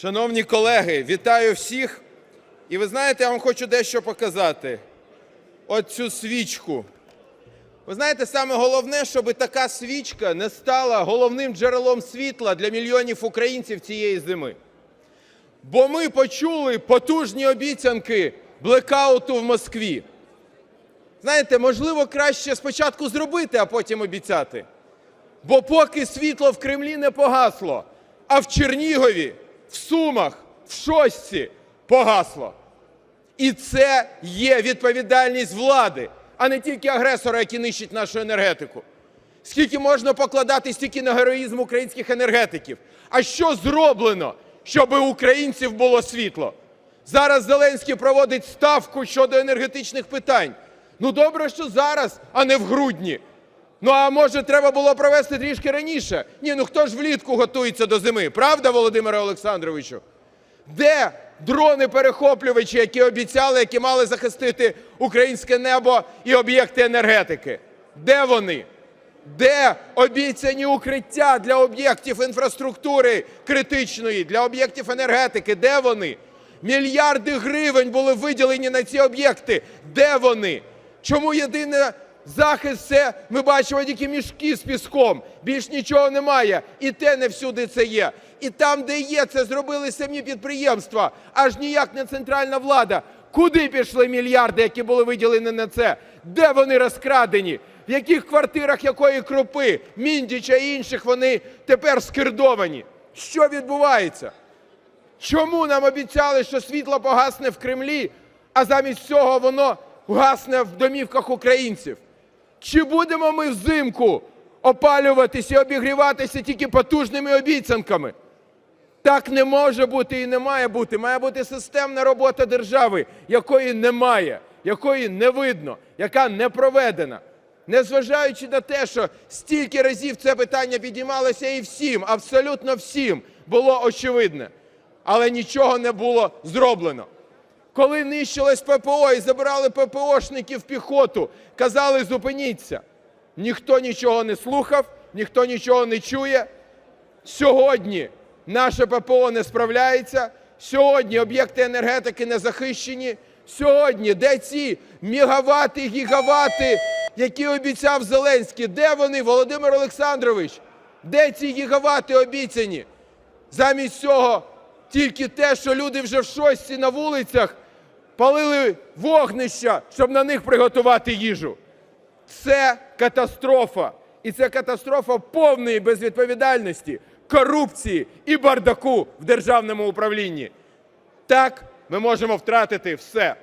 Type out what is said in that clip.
Шановні колеги, вітаю всіх! І ви знаєте, я вам хочу дещо показати. От цю свічку. Ви знаєте, саме головне, щоб така свічка не стала головним джерелом світла для мільйонів українців цієї зими. Бо ми почули потужні обіцянки блекауту в Москві. Знаєте, можливо, краще спочатку зробити, а потім обіцяти. Бо поки світло в Кремлі не погасло, а в Чернігові, в Сумах, в Шостці погасло. І це є відповідальність влади, а не тільки агресора, який нищить нашу енергетику. Скільки можна покладати стільки на героїзм українських енергетиків? А що зроблено, щоб українців було світло? Зараз Зеленський проводить ставку щодо енергетичних питань. Ну добре, що зараз, а не в грудні. Ну а може треба було провести трішки раніше? Ні, ну хто ж влітку готується до зими? Правда, Володимире Олександровичу? Де дрони-перехоплювачі, які обіцяли, які мали захистити українське небо і об'єкти енергетики? Де вони? Де обіцяні укриття для об'єктів інфраструктури критичної, для об'єктів енергетики? Де вони? Мільярди гривень були виділені на ці об'єкти. Де вони? Чому єдиний захист це ми бачимо тільки мішки з піском, більш нічого немає. І те не всюди це є. І там, де є, це зробили самі підприємства, аж ніяк не центральна влада. Куди пішли мільярди, які були виділені на це? Де вони розкрадені? В яких квартирах якої крупи, Міндіча і інших вони тепер скирдовані? Що відбувається? Чому нам обіцяли, що світло погасне в Кремлі, а замість цього воно гасне в домівках українців? Чи будемо ми взимку опалюватися і обігріватися тільки потужними обіцянками? Так не може бути і не має бути. Має бути системна робота держави, якої немає, якої не видно, яка не проведена. Незважаючи на те, що стільки разів це питання підіймалося і всім, абсолютно всім було очевидне, але нічого не було зроблено. Коли нищилось ППО і забирали ППОшників піхоту, казали зупиніться. Ніхто нічого не слухав, ніхто нічого не чує. Сьогодні наше ППО не справляється, сьогодні об'єкти енергетики не захищені. Сьогодні де ці мегавати, гігавати, які обіцяв Зеленський? Де вони, Володимир Олександрович? Де ці гігавати обіцяні? Замість цього тільки те, що люди вже в шостці на вулицях палили вогнища, щоб на них приготувати їжу. Це катастрофа. І це катастрофа повної безвідповідальності, корупції і бардаку в державному управлінні. Так ми можемо втратити все.